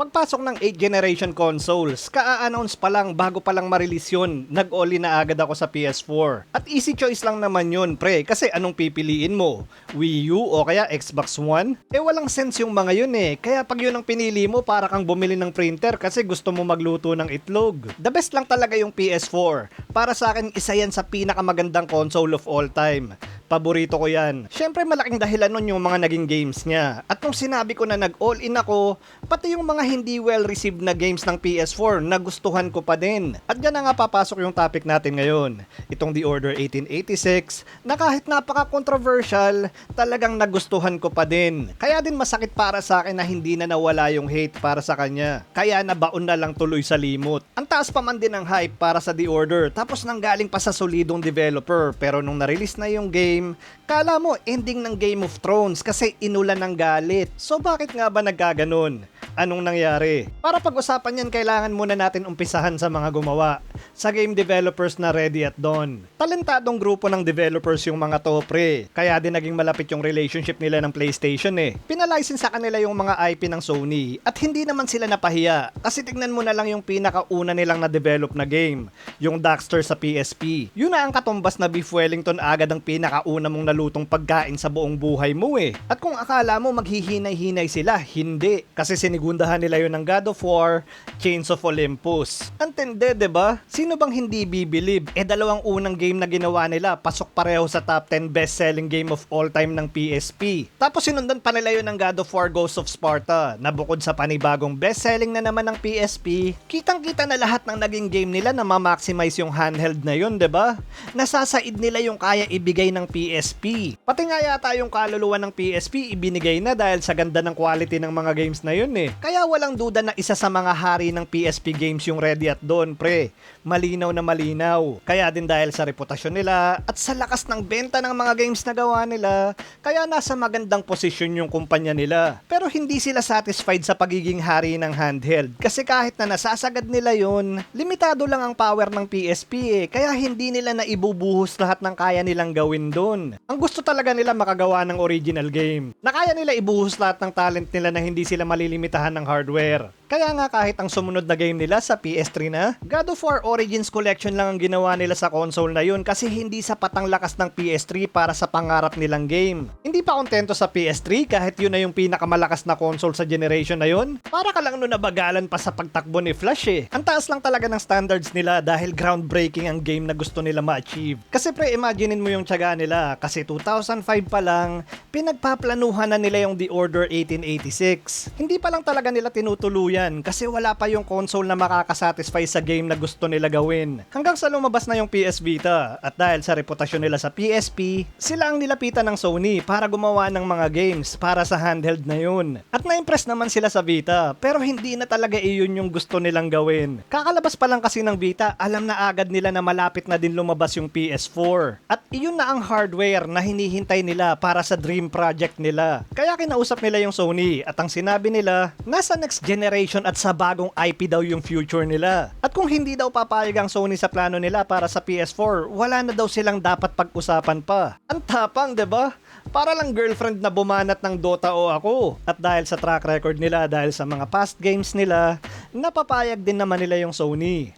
Pagpasok ng 8th generation consoles, ka-announce pa lang bago pa lang ma-release yun, nag-all na agad ako sa PS4. At easy choice lang naman yun, pre, kasi anong pipiliin mo? Wii U o kaya Xbox One? Eh walang sense yung mga yun eh, kaya pag yun ang pinili mo para kang bumili ng printer kasi gusto mo magluto ng itlog. The best lang talaga yung PS4. Para sa akin, isa yan sa pinakamagandang console of all time. Paborito ko yan. Siyempre malaking dahilan nun yung mga naging games niya. At nung sinabi ko na nag-all in ako, pati yung mga hindi well received na games ng PS4 nagustuhan ko pa din. At dyan na nga papasok yung topic natin ngayon. Itong The Order 1886 na kahit napaka-controversial, talagang nagustuhan ko pa din. Kaya din masakit para sa akin na hindi na nawala yung hate para sa kanya. Kaya nabaon na lang tuloy sa limot. Ang taas pa man din ng hype para sa The Order tapos nanggaling pa sa solidong developer pero nung na-release na yung game, kala mo ending ng Game of Thrones kasi inulan ng galit. So bakit nga ba nagkaganon? Anong nangyari? Para pag-usapan yan, kailangan muna natin umpisahan sa mga gumawa. Sa game developers na ready at dawn. Talentadong grupo ng developers yung mga to, pre. Kaya din naging malapit yung relationship nila ng PlayStation eh. Pinalicense sa kanila yung mga IP ng Sony. At hindi naman sila napahiya. Kasi tignan mo na lang yung pinakauna nilang na-develop na game. Yung Daxter sa PSP. Yun na ang katumbas na Beef Wellington agad ang pinakauna mong nalutong pagkain sa buong buhay mo eh. At kung akala mo maghihinay-hinay sila, hindi. Kasi sinigundahan nila yun ng God of War, Chains of Olympus. Antindi, 'di ba? Sino bang hindi bibilib? Eh dalawang unang game na ginawa nila, pasok pareho sa top 10 best-selling game of all time ng PSP. Tapos sinundan pa nila yun ng God of War Ghost of Sparta, na bukod sa panibagong best-selling na naman ng PSP, kitang-kita na lahat ng naging game nila na ma-maximize yung handheld na yun, ba? Nasasaid nila yung kaya ibigay ng PSP. Pati nga yata yung kaluluwa ng PSP ibinigay na dahil sa ganda ng quality ng mga games na yun eh. Kaya walang duda na isa sa mga hari ng PSP games yung Ready at Dawn, pre. Malinaw na malinaw. Kaya din dahil sa reputasyon nila at sa lakas ng benta ng mga games na gawa nila, kaya nasa magandang posisyon yung kumpanya nila. Pero hindi sila satisfied sa pagiging hari ng handheld. Kasi kahit na nasasagad nila yun, limitado lang ang power ng PSP eh. Kaya hindi nila na ibubuhos lahat ng kaya nilang gawin doon. Ang gusto talaga nila makagawa ng original game. Na kaya nila ibuhos lahat ng talent nila na hindi sila malilimitahan ng hardware. Kaya nga kahit ang sumunod na game nila sa PS3 na, God of War Origins Collection lang ang ginawa nila sa console na yun kasi hindi sapat ang lakas ng PS3 para sa pangarap nilang game. Hindi pa kontento sa PS3 kahit yun na yung pinakamalakas na console sa generation na yun. Para ka lang nun nabagalan pa sa pagtakbo ni Flash eh. Ang taas lang talaga ng standards nila dahil groundbreaking ang game na gusto nila ma-achieve. Kasi pre, imaginein mo yung tiyaga nila kasi 2005 pa lang, pinagpaplanuhan na nila yung The Order 1886. Hindi pa lang talaga nila tinutuluyan kasi wala pa yung console na makakasatisfy sa game na gusto nila gawin. Hanggang sa lumabas na yung PS Vita at dahil sa reputasyon nila sa PSP, sila ang nilapitan ng Sony para gumawa ng mga games para sa handheld na yun. At na-impress naman sila sa Vita pero hindi na talaga iyon yung gusto nilang gawin. Kakalabas pa lang kasi ng Vita, alam na agad nila na malapit na din lumabas yung PS4. At iyon na ang hardware na hinihintay nila para sa dream project nila. Kaya kinausap nila yung Sony at ang sinabi nila, nasa next generation at sa bagong IP daw yung future nila. At kung hindi daw papayag ang Sony sa plano nila para sa PS4, wala na daw silang dapat pag-usapan pa. Ang tapang, 'di ba? Para lang girlfriend na bumanat ng Dota o ako. At dahil sa track record nila, dahil sa mga past games nila, napapayag din naman nila yung Sony.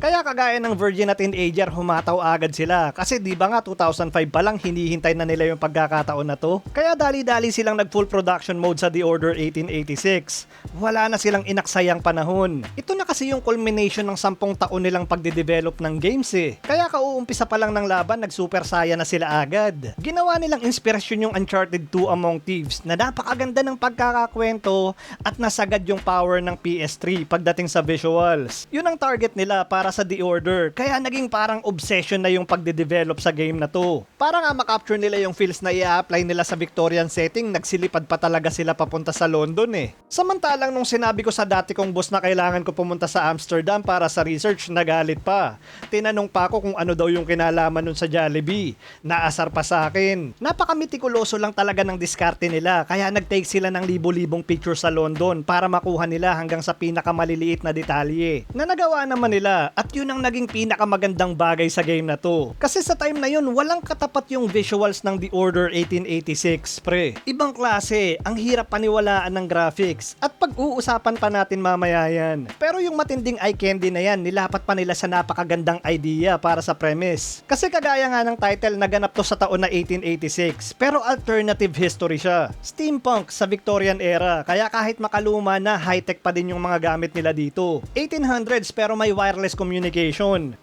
Kaya kagaya ng Virgin at Teenager, humataw agad sila. Kasi di ba nga 2005 pa lang hinihintay na nila yung pagkakataon na to? Kaya dali-dali silang nag full production mode sa The Order 1886. Wala na silang inaksayang panahon. Ito na kasi yung culmination ng sampung taon nilang pagde-develop ng games eh. Kaya kauumpisa pa lang ng laban, nag-super saya na sila agad. Ginawa nilang inspirasyon yung Uncharted 2 Among Thieves na napakaganda ng pagkakakwento at nasagad yung power ng PS3 pagdating sa visuals. Yun ang target nila para sa The Order. Kaya naging parang obsession na yung pagde-develop sa game na to. Para nga makapture nila yung feels na i-apply nila sa Victorian setting, nagsilipad pa talaga sila papunta sa London eh. Samantalang nung sinabi ko sa dati kong boss na kailangan ko pumunta sa Amsterdam para sa research, nagalit pa. Tinanong pa ako kung ano daw yung kinalaman nun sa Jollibee. Naasar pa sa akin. Napakamitikuloso lang talaga ng diskarte nila, kaya nag-take sila ng libo-libong picture sa London para makuha nila hanggang sa pinakamaliliit na detalye. Na nagawa naman nila At yun ang naging pinakamagandang bagay sa game na to. Kasi sa time na yun, walang katapat yung visuals ng The Order 1886, pre. Ibang klase, ang hirap paniwalaan ng graphics. At pag-uusapan pa natin mamaya yan. Pero yung matinding eye candy na yan, nilapat pa nila sa napakagandang idea para sa premise. Kasi kagaya nga ng title, naganap to sa taon na 1886. Pero alternative history siya. Steampunk sa Victorian era. Kaya kahit makaluma na, high-tech pa din yung mga gamit nila dito. 1800s pero may wireless communication.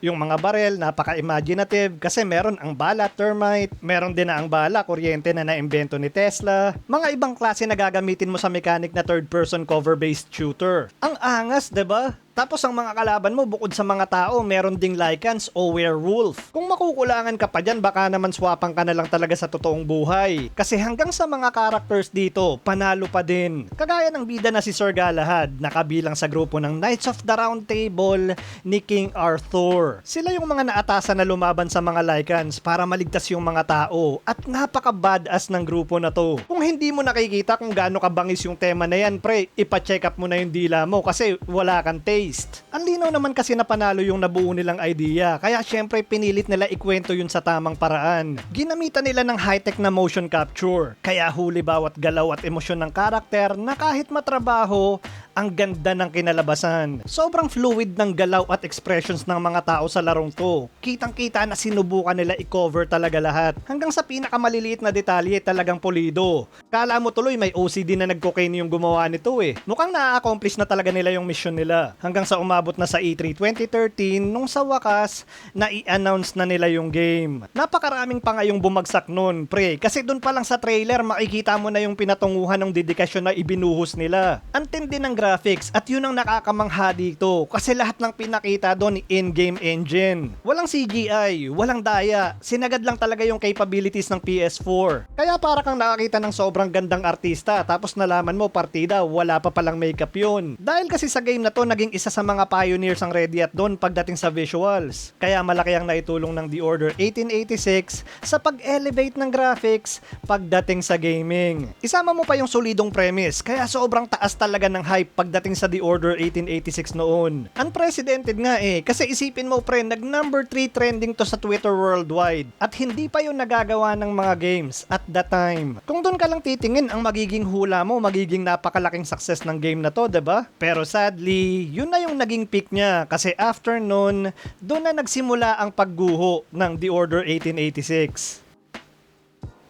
Yung mga barel, napaka-imaginative kasi meron ang bala, thermite, meron din na ang bala, kuryente na naimbento ni Tesla. Mga ibang klase na gagamitin mo sa mechanic na third-person cover-based shooter. Ang angas, 'di ba? Tapos ang mga kalaban mo bukod sa mga tao, meron ding Lycans o Werewolf. Kung makukulangan ka pa dyan, baka naman swapang ka na lang talaga sa totoong buhay. Kasi hanggang sa mga characters dito, panalo pa din. Kagaya ng bida na si Sir Galahad, nakabilang sa grupo ng Knights of the Round Table ni King Arthur. Sila yung mga naatasan na lumaban sa mga Lycans para maligtas yung mga tao at napaka-badass ng grupo na to. Kung hindi mo nakikita kung gaano kabangis yung tema na yan, pre, ipa-check up mo na yung dila mo kasi wala kang taste. Ang linaw naman kasi na panalo yung nabuo nilang idea, kaya syempre pinilit nila ikwento yun sa tamang paraan. Ginamitan nila ng high-tech na motion capture, kaya huli bawat galaw at emosyon ng karakter na kahit matrabaho, ang ganda ng kinalabasan. Sobrang fluid ng galaw at expressions ng mga tao sa larong to. Kitang-kita na sinubukan nila i-cover talaga lahat. Hanggang sa pinakamaliliit na detalye talagang pulido. Kala mo tuloy may OCD na nag-cocaine yung gumawa nito eh. Mukhang na-accomplish na talaga nila yung mission nila. Hanggang sa umabot na sa E E3 2013 nung sa wakas na i-announce na nila yung game. Napakaraming pa nga yung bumagsak nun, pre. Kasi dun pa lang sa trailer makikita mo na yung pinatunguhan ng dedikasyon na ibinuhos nila. Antindi ng graphics at yun ang nakakamangha dito kasi lahat ng pinakita doon in-game engine. Walang CGI, walang daya, sinagad lang talaga yung capabilities ng PS4. Kaya para kang nakakita ng sobrang gandang artista tapos nalaman mo partida wala pa palang makeup yun. Dahil kasi sa game na to naging isa sa mga pioneers ang Ready at doon pagdating sa visuals. Kaya malaki ang naitulong ng The Order 1886 sa pag-elevate ng graphics pagdating sa gaming. Isama mo pa yung solidong premise kaya sobrang taas talaga ng hype pagdating sa The Order 1886 noon. Unprecedented nga eh, kasi isipin mo pre, nag number 3 trending to sa Twitter worldwide at hindi pa yun nagagawa ng mga games at that time. Kung doon ka lang titingin, ang magiging hula mo, magiging napakalaking success ng game na to, ba? Pero sadly, yun na yung naging peak niya kasi after nun, doon na nagsimula ang pagguho ng The Order 1886.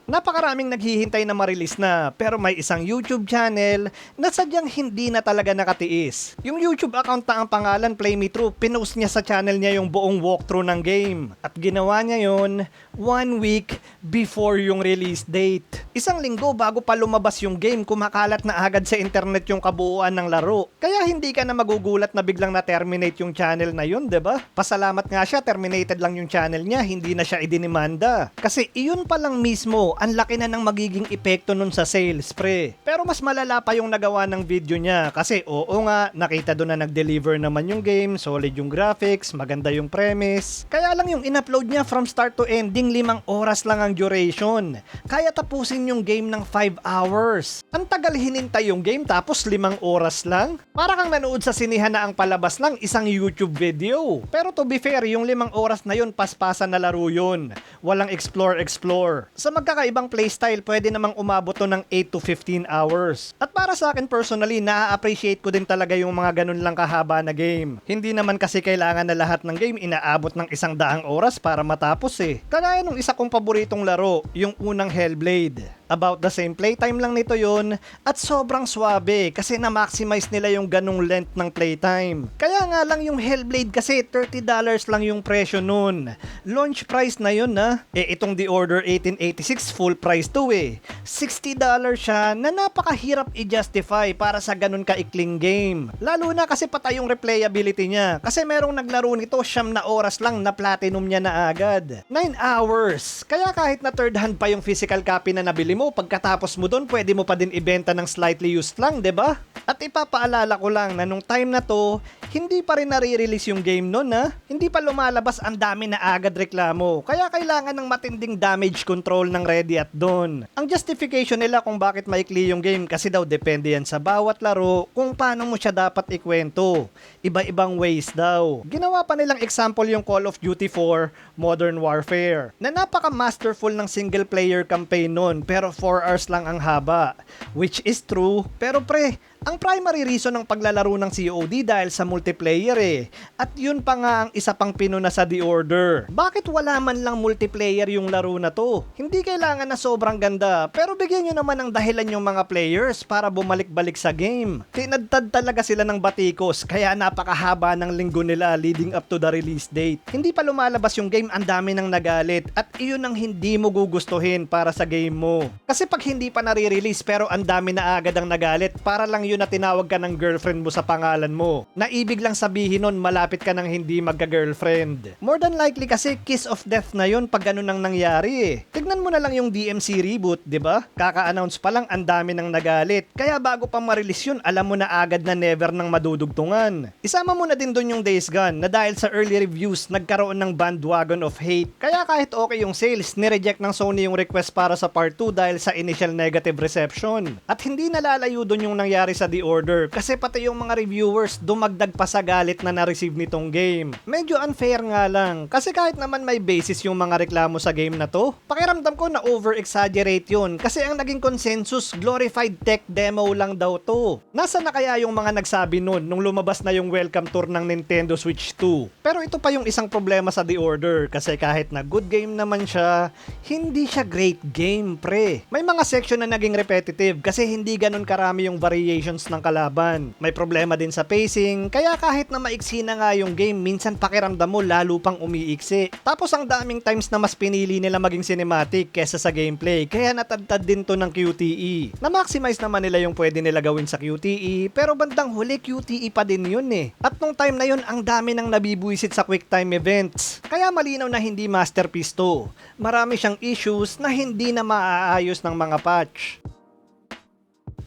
Napakaraming naghihintay na marilis na pero may isang YouTube channel na sadyang hindi na talaga nakatiis. Yung YouTube account na ang pangalan Play Me True, pinost niya sa channel niya yung buong walkthrough ng game. At ginawa niya yon one week before yung release date. Isang linggo bago pa lumabas yung game, kumakalat na agad sa internet yung kabuuan ng laro. Kaya hindi ka na magugulat na biglang na-terminate yung channel na yun, ba? Pasalamat nga siya, terminated lang yung channel niya, hindi na siya idinimanda. Kasi iyon pa lang mismo, ang laki na ng magiging epekto nun sa sales, pre. Pero mas malala pa yung nagawa ng video niya kasi oo nga, nakita doon na nag-deliver naman yung game, solid yung graphics, maganda yung premise. Kaya lang yung in-upload niya from start to ending, limang oras lang ang duration. Kaya tapusin yung game ng 5 hours. Ang tagal hinintay yung game tapos limang oras lang? Para kang nanood sa sinihan na ang palabas lang isang YouTube video. Pero to be fair, yung limang oras na yun, paspasan na laro yun. Walang explore-explore. Sa magkakaibang playstyle, pwede namang umabot to ng 8 to 15 hours. At para sa akin personally, na-appreciate ko din talaga yung mga ganun lang kahaba na game. Hindi naman kasi kailangan na lahat ng game inaabot ng isang daang oras para matapos eh. Kagaya nung isa kong paboritong laro, yung unang Hellblade. About the same playtime lang nito yon at sobrang swabe kasi na-maximize nila yung ganong length ng playtime. Kaya nga lang yung Hellblade kasi $30 lang yung presyo nun. Launch price na yun na. Eh itong The Order 1886 full price to eh. $60 siya na napakahirap i-justify para sa ganun kaikling game. Lalo na kasi patay yung replayability niya. Kasi merong naglaro nito siyam na oras lang na platinum niya na agad. 9 hours. Kaya kahit na third hand pa yung physical copy na nabili mo, pagkatapos mo doon, pwede mo pa din ibenta ng slightly used lang, 'di ba? At ipapaalala ko lang na nung time na to, hindi pa rin nare-release yung game nun ha. Hindi pa lumalabas ang dami na agad reklamo. Kaya kailangan ng matinding damage control ng Ready at doon. Ang justification nila kung bakit maikli yung game kasi daw depende yan sa bawat laro kung paano mo siya dapat ikwento. Iba-ibang ways daw. Ginawa pa nilang example yung Call of Duty 4 Modern Warfare na napaka-masterful ng single player campaign nun pero 4 hours lang ang haba. Which is true. Pero pre, ang primary reason ng paglalaro ng COD dahil sa multiplayer eh. At yun pa nga ang isa pang pinuna sa The Order. Bakit wala man lang multiplayer yung laro na to? Hindi kailangan na sobrang ganda, pero bigyan nyo naman ng dahilan yung mga players para bumalik-balik sa game. Tinadtad talaga sila ng batikos, kaya napakahaba ng linggo nila leading up to the release date. Hindi pa lumalabas yung game, ang dami nang nagalit. At iyon ang hindi mo gugustuhin para sa game mo. Kasi pag hindi pa nare-release pero ang dami na agad ang nagalit, para lang yun na tinawag ka ng girlfriend mo sa pangalan mo. Na ibig lang sabihin nun malapit ka ng hindi magka-girlfriend. More than likely kasi kiss of death na yun pag ganun ang nangyari eh. Tignan mo na lang yung DMC reboot, di ba? Kaka-announce pa lang ang dami nang nagalit. Kaya bago pa ma-release yun, alam mo na agad na never nang madudugtungan. Isama mo na din dun yung Days Gone na dahil sa early reviews, nagkaroon ng bandwagon of hate. Kaya kahit okay yung sales, nireject ng Sony yung request para sa part 2 dahil sa initial negative reception. At hindi nalalayo dun yung nangyari sa The Order kasi pati yung mga reviewers dumagdag pa sa galit na na-receive nitong game. Medyo unfair nga lang kasi kahit naman may basis yung mga reklamo sa game na to, pakiramdam ko na over-exaggerate yun kasi ang naging consensus glorified tech demo lang daw to. Nasa na kaya yung mga nagsabi nun nung lumabas na yung welcome tour ng Nintendo Switch 2? Pero ito pa yung isang problema sa The Order kasi kahit na good game naman siya, hindi siya great game pre. May mga section na naging repetitive kasi hindi ganun karami yung variations ng kalaban. May problema din sa pacing, kaya kahit na maiksi na nga yung game, minsan pakiramdam mo lalo pang umiiksi. Tapos ang daming times na mas pinili nila maging cinematic kesa sa gameplay, kaya natadtad din to ng QTE. Na-maximize naman nila yung pwede nila gawin sa QTE, pero bandang huli QTE pa din yun eh. At nung time na yun, ang dami nang nabibuisit sa quick time events. Kaya malinaw na hindi masterpiece to. Marami siyang issues na hindi na maaayos ng mga patch.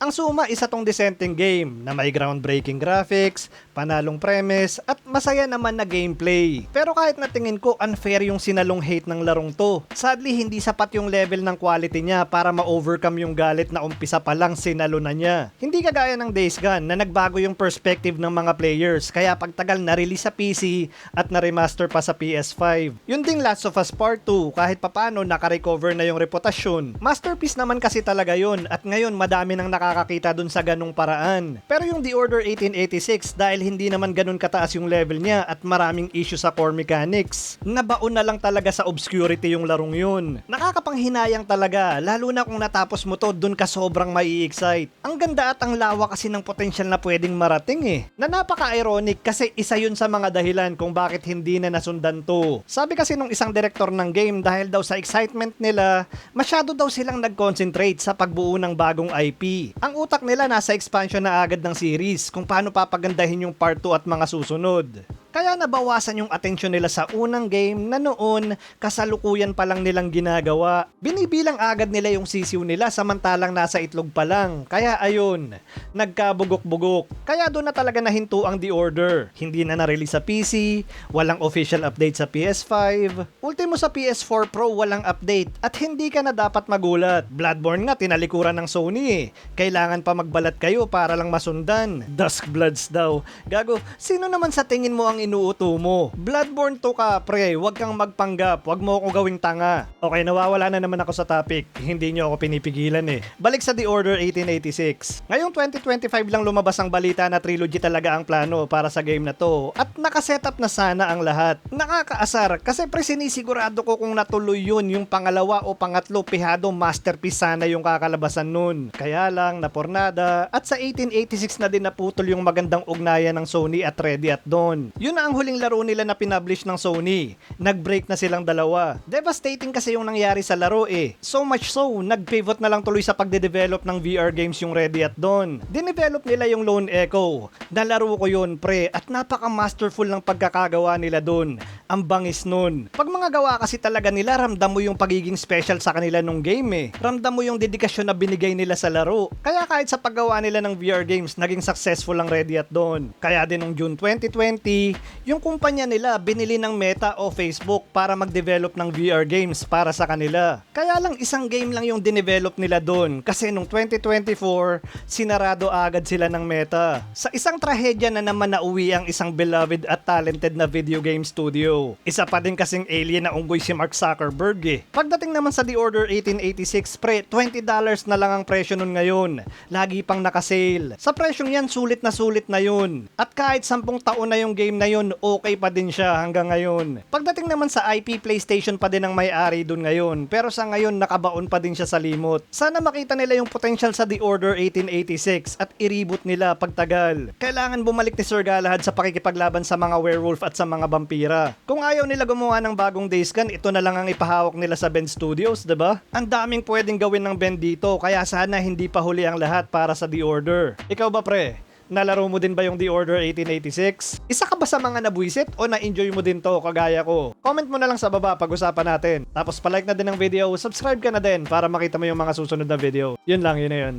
Ang Suma isa tong dissenting game na may groundbreaking graphics, panalong premise, at masaya naman na gameplay. Pero kahit na tingin ko unfair yung sinalong hate ng larong to, sadly hindi sapat yung level ng quality niya para ma-overcome yung galit na umpisa pa lang sinalo na niya. Hindi kagaya ng Days Gone na nagbago yung perspective ng mga players kaya pagtagal na-release sa PC at na-remaster pa sa PS5. Yun ding Last of Us Part 2 kahit papano naka-recover na yung reputasyon. Masterpiece naman kasi talaga yun at ngayon madami nang nakakakita dun sa ganung paraan. Pero yung The Order 1886 dahil hindi naman ganun kataas yung level niya at maraming issue sa core mechanics, nabaon na lang talaga sa obscurity yung larong yun. Nakakapanghinayang talaga, lalo na kung natapos mo to dun ka sobrang mai excite Ang ganda at ang lawa kasi ng potensyal na pwedeng marating eh. Na napaka-ironic kasi isa yun sa mga dahilan kung bakit hindi na nasundan to. Sabi kasi nung isang director ng game dahil daw sa excitement nila, masyado daw silang nag-concentrate sa pagbuo ng bagong IP. Ang utak nila nasa expansion na agad ng series kung paano papagandahin yung part 2 at mga susunod. Kaya nabawasan yung atensyon nila sa unang game na noon kasalukuyan pa lang nilang ginagawa. Binibilang agad nila yung sisiw nila samantalang nasa itlog pa lang. Kaya ayun, nagkabugok-bugok. Kaya doon na talaga nahinto ang The Order. Hindi na na-release sa PC, walang official update sa PS5, ultimo sa PS4 Pro walang update at hindi ka na dapat magulat. Bloodborne nga tinalikuran ng Sony eh. Kailangan pa magbalat kayo para lang masundan. Dusk Bloods daw. Gago, sino naman sa tingin mo ang inuuto mo? Bloodborne to ka, pre. Huwag kang magpanggap. Huwag mo ako gawing tanga. Okay, nawawala na naman ako sa topic. Hindi nyo ako pinipigilan eh. Balik sa The Order 1886. Ngayong 2025 lang lumabas ang balita na trilogy talaga ang plano para sa game na to. At nakasetup na sana ang lahat. Nakakaasar kasi pre sinisigurado ko kung natuloy yun yung pangalawa o pangatlo pihado masterpiece sana yung kakalabasan nun. Kaya lang napornada at sa 1886 na din naputol yung magandang ugnayan ng Sony at Ready at Dawn. Yun na ang huling laro nila na pinablish ng Sony. Nag-break na silang dalawa. Devastating kasi yung nangyari sa laro eh. So much so, nag-pivot na lang tuloy sa pagde-develop ng VR games yung Ready at Dawn. Dinevelop nila yung Lone Echo. Nalaro ko yun pre at napaka-masterful ng pagkakagawa nila dun. Ang bangis nun. Pag mga gawa kasi talaga nila, ramdam mo yung pagiging special sa kanila nung game eh. Ramdam mo yung dedikasyon na binigay nila sa laro. Kaya kahit sa paggawa nila ng VR games, naging successful ang Ready at Dawn. Kaya din nung June 2020, yung kumpanya nila binili ng Meta o Facebook para mag-develop ng VR games para sa kanila. Kaya lang isang game lang yung dinevelop nila doon kasi nung 2024, sinarado agad sila ng Meta. Sa isang trahedya na naman nauwi ang isang beloved at talented na video game studio. Isa pa din kasing alien na unggoy si Mark Zuckerberg eh. Pagdating naman sa The Order 1886 pre, $20 na lang ang presyo nun ngayon. Lagi pang nakasale. Sa presyong yan, sulit na sulit na yun. At kahit 10 taon na yung game na yun, okay pa din siya hanggang ngayon. Pagdating naman sa IP, PlayStation pa din ang may-ari dun ngayon. Pero sa ngayon, nakabaon pa din siya sa limot. Sana makita nila yung potential sa The Order 1886 at i-reboot nila pagtagal. Kailangan bumalik ni Sir Galahad sa pakikipaglaban sa mga werewolf at sa mga vampira. Kung ayaw nila gumawa ng bagong Days Gone, ito na lang ang ipahawak nila sa Bend Studios, 'di ba? Ang daming pwedeng gawin ng Bend dito, kaya sana hindi pa huli ang lahat para sa The Order. Ikaw ba pre? Nalaro mo din ba yung The Order 1886? Isa ka ba sa mga nabuisit o na-enjoy mo din to kagaya ko? Comment mo na lang sa baba pag-usapan natin. Tapos palike na din ng video, subscribe ka na din para makita mo yung mga susunod na video. Yun lang, yun na yun.